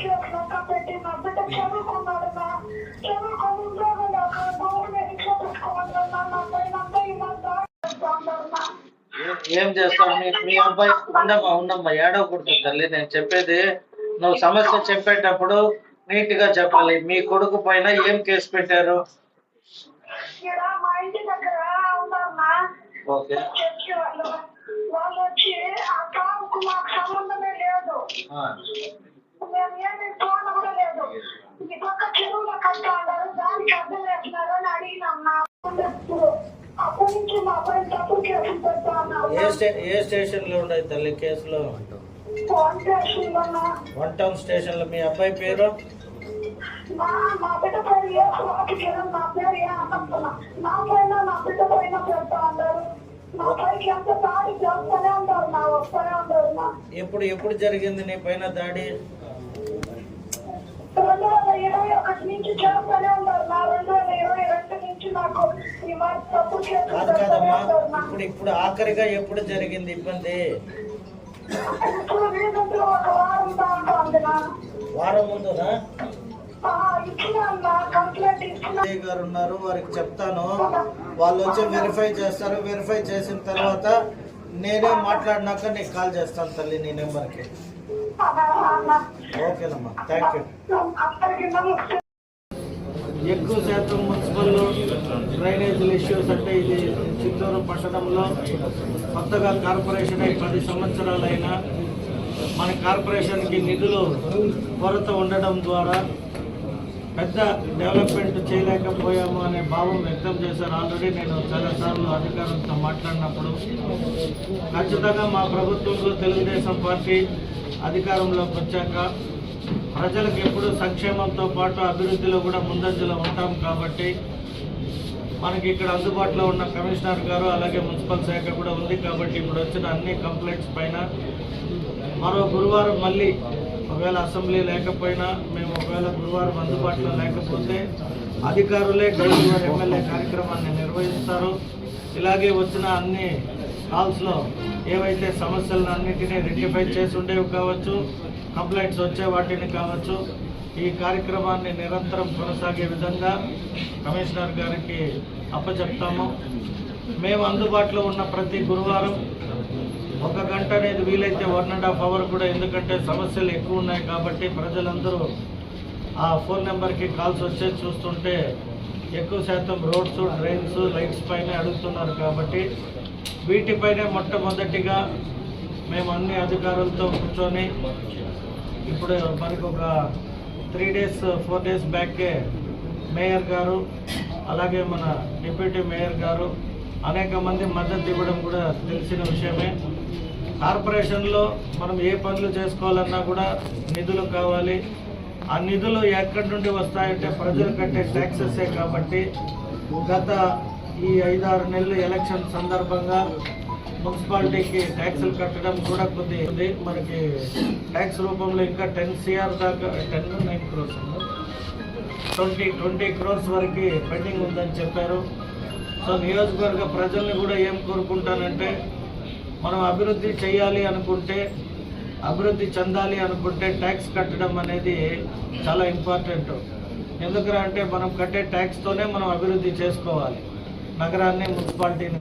ఏ- చేస్తావు? మీ మీ అబ్బాయి ఉండమ్మా ఉండమ్మా ఏడవకూడదు తల్లి. నేను చెప్పేది నువ్వు సమస్య చెప్పేటప్పుడు నీట్గా చెప్పాలి. మీ కొడుకు పైన ఏం కేసు పెట్టారు? ఓకే. వాళ్ళు వాళ్ళు వచ్చి ఆ కావుకు మాకు సంబంధమే లేదు ఆ, మేము ఏమీ ఫోన్ కూడా లేదు ఈ పక్క చెరువులో కట్టా అన్నారు దానికి అర్థం వేస్తున్నారు అని అడిగినాం నా ఇప్పుడు అప్పటి నుంచి మా పైన తప్పుడు కేసులు పెడతా ఉన్నారు ఏ స్టేషన్లో ఉండదు తల్లి? కేసులో వన్ టౌన్ స్టేషన్లో మీ అబ్బాయి పేరు? ఎప్పుడు ఎప్పుడు జరిగింది నీ పైన దాడి? రెండు ఇరవై ఒకటి నుంచి చేస్తూనే ఉన్నారు నా రెండు ఇరవై రెండు నుంచి నాకు ఈ తప్పు కాదు కాదమ్మా. ఉన్నారు నా. ఇప్పుడు ఇప్పుడు ఆఖరిగా ఎప్పుడు జరిగింది ఇబ్బంది? ఇప్పుడు రీసెంట్గా ఒక వారం దాకా ఉంది నా వారం ముందునా? ఆ, నా కంప్లైంట్ విజయ్ గారు ఉన్నారు వారికి చెప్తాను. వాళ్ళు వచ్చి వెరిఫై చేస్తారు. వెరిఫై చేసిన తర్వాత నేనే మాట్లాడినాక నీకు కాల్ చేస్తాను తల్లి నీ నెంబర్కి ఓకేనమ్మా థ్యాంక్ యూ ఎక్కువ శాతం మున్సిపల్ డ్రైనేజీల ఇష్యూస్ అంటే ఇది చిత్తూరు పట్టణంలో కొత్తగా కార్పొరేషన్ అయి పది సంవత్సరాలైనా మన కార్పొరేషన్కి నిధులు కొరత ఉండడం ద్వారా పెద్ద డెవలప్మెంట్ చేయలేకపోయాము అనే భావం వ్యక్తం చేశారు. ఆల్రెడీ నేను చాలాసార్లు అధికారులతో మాట్లాడినప్పుడు ఖచ్చితంగా మా ప్రభుత్వంలో తెలుగుదేశం పార్టీ అధికారంలోకి వచ్చాక ప్రజలకు ఎప్పుడు సంక్షేమంతో పాటు అభివృద్ధిలో కూడా ముందంజలో ఉంటాం కాబట్టి మనకి ఇక్కడ అందుబాటులో ఉన్న కమిషనర్ గారు అలాగే మున్సిపల్ శాఖ కూడా ఉంది కాబట్టి ఇప్పుడు వచ్చిన అన్ని కంప్లైంట్స్ పైన మరో గురువారం మళ్ళీ ఒకవేళ అసెంబ్లీ లేకపోయినా మేము ఒకవేళ గురువారం అందుబాటులో లేకపోతే అధికారులే గౌరవ ఎమ్మెల్యే కార్యక్రమాన్ని నిర్వహిస్తారు. ఇలాగే వచ్చిన అన్ని కాల్స్లో ఏవైతే సమస్యలను అన్నింటినీ రెక్టిఫై చేసి ఉండేవి కావచ్చు కంప్లైంట్స్ వచ్చే వాటిని కావచ్చు ఈ కార్యక్రమాన్ని నిరంతరం కొనసాగే విధంగా కమిషనర్ గారికి అప్పచెప్తాము. మేము అందుబాటులో ఉన్న ప్రతి గురువారం ఒక గంట అనేది వీలైతే వన్ అండ్ హాఫ్ అవర్ కూడా ఎందుకంటే సమస్యలు ఎక్కువ ఉన్నాయి కాబట్టి ప్రజలందరూ ఆ ఫోన్ నెంబర్కి కాల్స్ వచ్చేది చూస్తుంటే ఎక్కువ శాతం రోడ్స్ డ్రైన్స్ లైట్స్ పైన అడుగుతున్నారు కాబట్టి వీటిపైనే మొట్టమొదటిగా మేము అన్ని అధికారులతో కూర్చొని ఇప్పుడు మనకు ఒక త్రీ డేస్ ఫోర్ డేస్ బ్యాకే మేయర్ గారు అలాగే మన డిప్యూటీ మేయర్ గారు అనేక మంది మద్దతు ఇవ్వడం కూడా తెలిసిన విషయమే. కార్పొరేషన్లో మనం ఏ పనులు చేసుకోవాలన్నా కూడా నిధులు కావాలి. ఆ నిధులు ఎక్కడి నుండి వస్తాయంటే ప్రజలు కట్టే ట్యాక్సెసే కాబట్టి గత ఈ ఐదారు నెలలు ఎలక్షన్ సందర్భంగా మున్సిపాలిటీకి ట్యాక్సులు కట్టడం కూడా కొద్ది మనకి ట్యాక్స్ రూపంలో ఇంకా టెన్ సిఆర్ దాకా ten nine crores twenty twenty crores వరకు పెండింగ్ ఉందని చెప్పారు. సో నియోజకవర్గ ప్రజల్ని కూడా ఏం కోరుకుంటానంటే మనం అభివృద్ధి చేయాలి అనుకుంటే అభివృద్ధి చెందాలి అనుకుంటే ట్యాక్స్ కట్టడం అనేది చాలా ఇంపార్టెంట్. ఎందుకంటే మనం కట్టే ట్యాక్స్తోనే మనం అభివృద్ధి చేసుకోవాలి. నగరాన్ని మున్సిపాలిటీని